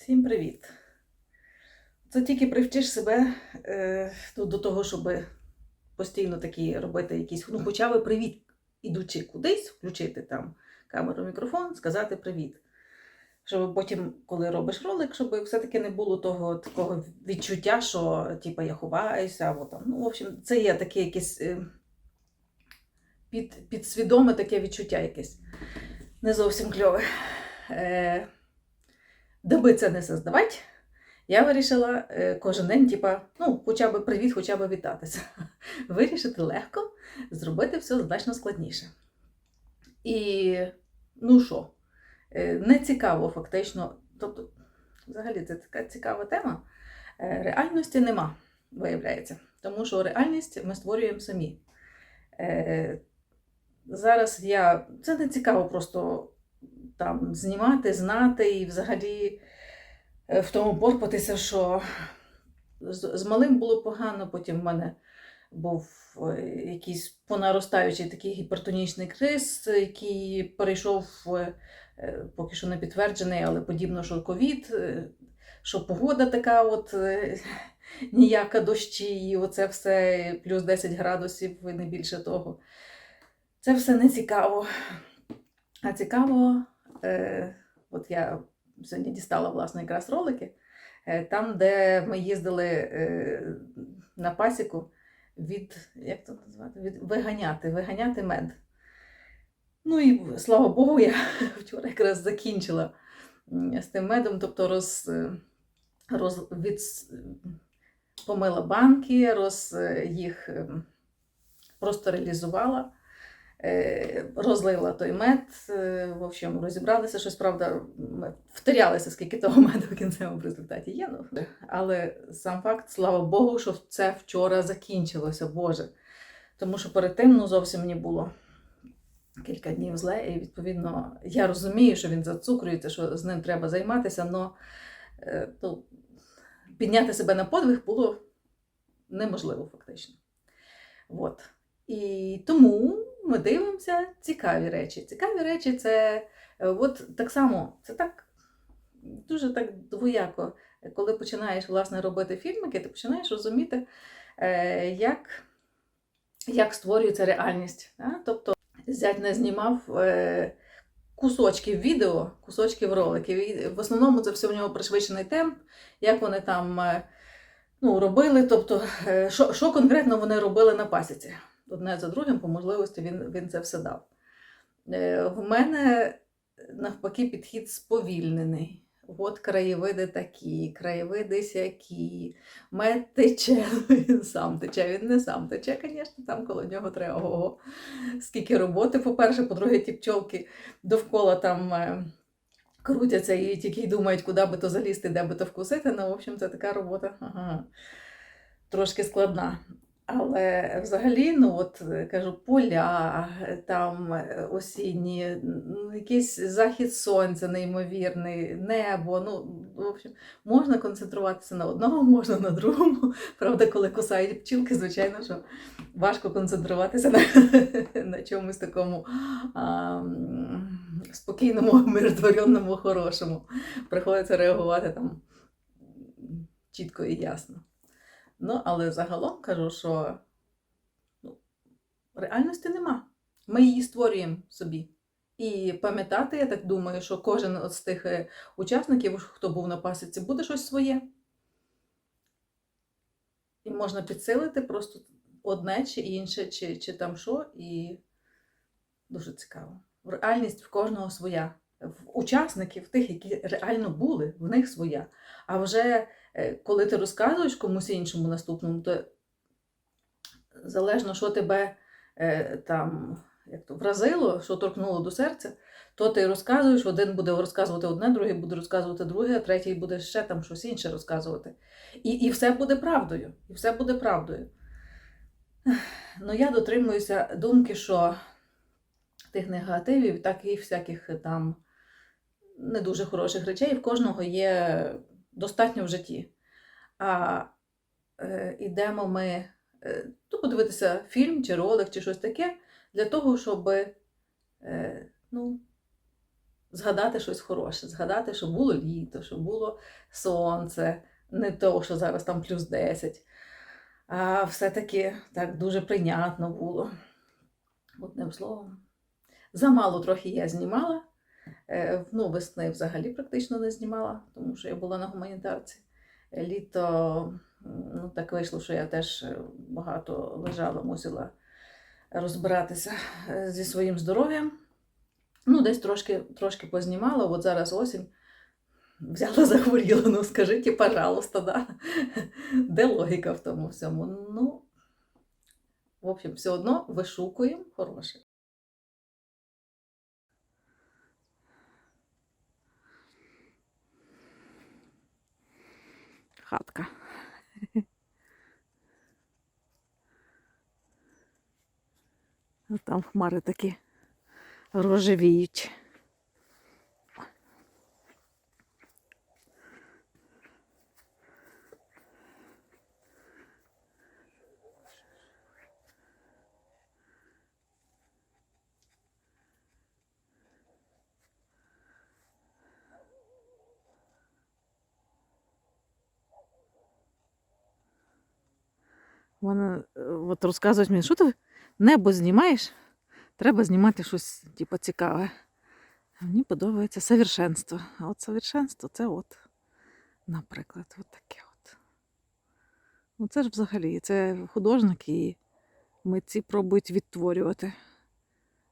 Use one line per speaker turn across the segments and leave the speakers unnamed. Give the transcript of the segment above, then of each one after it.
Всім привіт! Це тільки привчиш себе е, ну, до того, щоб постійно такі робити якісь, ну, хоча би привіт, ідучи кудись, включити там камеру, мікрофон, сказати привіт. Щоб потім, коли робиш ролик, щоб все-таки не було того такого відчуття, що типу, я ховаюся, або там. Ну, в общем, це є таке якесь е, під, підсвідоме таке відчуття якесь. Не зовсім кльове. Е, Даби це не создавати, я вирішила е, кожен день, типа, ну, хоча б привіт, хоча б вітатися. Вирішити легко, зробити все значно складніше. І ну що, е, не цікаво фактично. Тобто, взагалі, це така цікава тема. Е, Реальності нема, виявляється. Тому що реальність ми створюємо самі. Зараз я. Це не цікаво просто там знімати, знати і взагалі е, в тому порпатися, що з, малим було погано, потім в мене був е, якийсь понаростаючий такий гіпертонічний криз, який перейшов е, поки що не підтверджений, але подібно, що ковід, що погода така, от ніяка дощі, і оце все плюс 10 градусів, і не більше того. Це все не цікаво. А цікаво, е, от я сьогодні дістала власне якраз ролики, е, там, де ми їздили е, на пасіку від, як це назвати, від виганяти, виганяти мед. Ну і слава Богу, я вчора якраз закінчила з тим медом, тобто роз, роз, від, помила банки, роз, їх ем, простерилізувала. Е, розлила той мед. е, В общем, розібралися щось, правда, ми втерялися, скільки того меду в кінцевому результаті є. Ну. Але сам факт, слава Богу, що це вчора закінчилося, Боже. Тому що перед тим ну, зовсім не було кілька днів зле, і відповідно я розумію, що він зацукрується, що з ним треба займатися, але ну, підняти себе на подвиг було неможливо фактично. От. І тому ми дивимося цікаві речі. Цікаві речі це е, от так само, це так дуже так двояко. Коли починаєш власне робити фільмики, ти починаєш розуміти, е, як, як створюється реальність. Тобто зять не знімав е, кусочків відео, кусочків роликів. І в основному це все в нього пришвидшений темп, як вони там ну, робили, тобто, що, що конкретно вони робили на пасіці одне за другим, по можливості він, він це все дав. Е, В мене навпаки підхід сповільнений. От краєвиди такі, краєвиди сякі, мед тече, він сам тече, він не сам тече, звісно, там коло нього треба ого. Скільки роботи, по-перше, по-друге, ті пчолки довкола там е, крутяться і тільки й думають, куди би то залізти, де би то вкусити. Ну, в общем, це така робота ага, трошки складна. Але взагалі, ну от кажу, поля, там осінні, якийсь захід сонця неймовірний, небо. Ну, в общем, можна концентруватися на одному, можна на другому. Правда, коли кусають пчілки, звичайно, що важко концентруватися на, на чомусь такому а, спокійному, миротвореному, хорошому. Приходиться реагувати там чітко і ясно. Ну, але загалом кажу, що ну, реальності нема. Ми її створюємо собі. І пам'ятати, я так думаю, що кожен з тих е, учасників, хто був на пасіці, буде щось своє. І можна підсилити просто одне чи інше, чи, чи там що, і дуже цікаво. Реальність в кожного своя. В учасників, тих, які реально були, в них своя. А вже коли ти розказуєш комусь іншому наступному, то залежно, що тебе е, там як то, вразило, що торкнуло до серця, то ти розказуєш, один буде розказувати одне, другий буде розказувати друге, а третій буде ще там щось інше розказувати. І, і все буде правдою. І все буде правдою. Ну, я дотримуюся думки, що тих негативів, так і всяких там не дуже хороших речей, в кожного є достатньо в житті. А е, ідемо ми е, ну, подивитися фільм чи ролик, чи щось таке, для того, щоб е, ну, згадати щось хороше, згадати, що було літо, що було сонце, не то, що зараз там плюс 10. А все-таки так дуже прийнятно було. Одним словом. Замало трохи я знімала. Е, Ну, весни взагалі практично не знімала, тому що я була на гуманітарці. Літо ну, так вийшло, що я теж е, багато лежала, мусила розбиратися е, зі своїм здоров'ям. Ну, десь трошки, трошки познімала, от зараз осінь. Взяла, захворіла, ну скажіть, пожалуйста, да? де логіка в тому всьому? Ну, в общем, все одно вишукуємо хороше. Хатка. Там хмари такі рожевіють. Вона е, от розказують мені, що ти небо знімаєш? Треба знімати щось типу, цікаве. Мені подобається совершенство. А от совершенство це от, наприклад, от таке от. Ну це ж взагалі, це художники і митці пробують відтворювати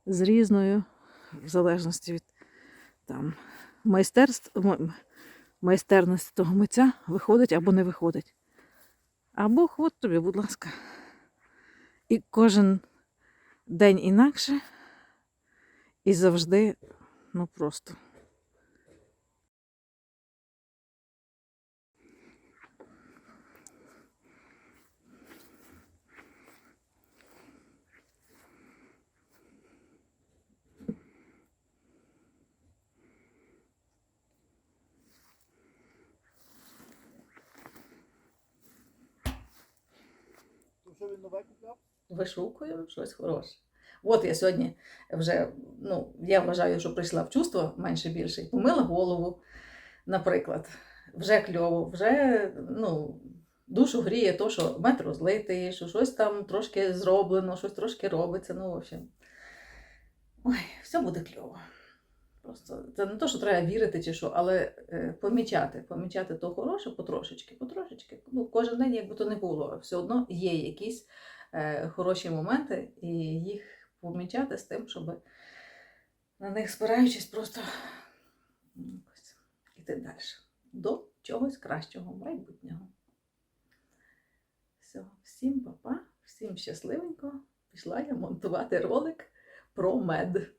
з різною, в залежності від там, майстерств, майстерності того митця виходить або не виходить. А Бог, от тобі, будь ласка. І кожен день інакше, і завжди, ну просто.
Він нове купляв?
Вишукую щось хороше. От я сьогодні вже, ну, я вважаю, що прийшла в чувство менше більше, помила голову, наприклад. Вже кльово, вже ну, душу гріє то, що мед розлитий, що щось там трошки зроблено, щось трошки робиться. Ну, в общем, ой, все буде кльово. Просто це не те, що треба вірити чи що, але е, помічати, помічати то хороше потрошечки, потрошечки. Ну, кожен день, як би то не було, все одно є якісь е, хороші моменти, і їх помічати з тим, щоб на них спираючись, просто якось іти далі до чогось кращого майбутнього. Все, всім па-па, всім щасливенько. Пішла я монтувати ролик про мед.